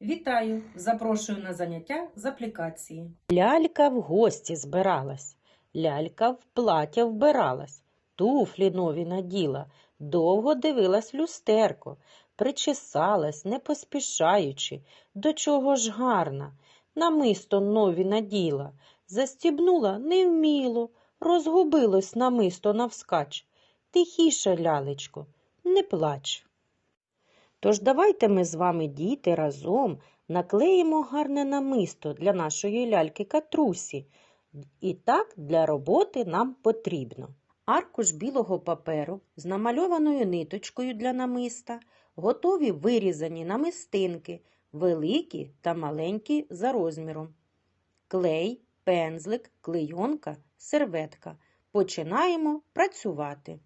Вітаю! Запрошую на заняття з аплікації. Лялька в гості збиралась, лялька в плаття вбиралась, туфлі нові наділа, довго дивилась люстерко, причесалась, не поспішаючи, до чого ж гарна, намисто нові наділа, застібнула невміло, розгубилось намисто навскач. Тихіше, лялечко, не плач. Тож давайте ми з вами, діти, разом наклеїмо гарне намисто для нашої ляльки Катрусі. І так для роботи нам потрібно. Аркуш білого паперу з намальованою ниточкою для намиста, готові вирізані намистинки, великі та маленькі за розміром. Клей, пензлик, клейонка, серветка. Починаємо працювати.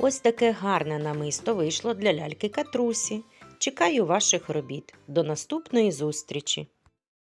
Ось таке гарне намисто вийшло для ляльки Катрусі. Чекаю ваших робіт. До наступної зустрічі!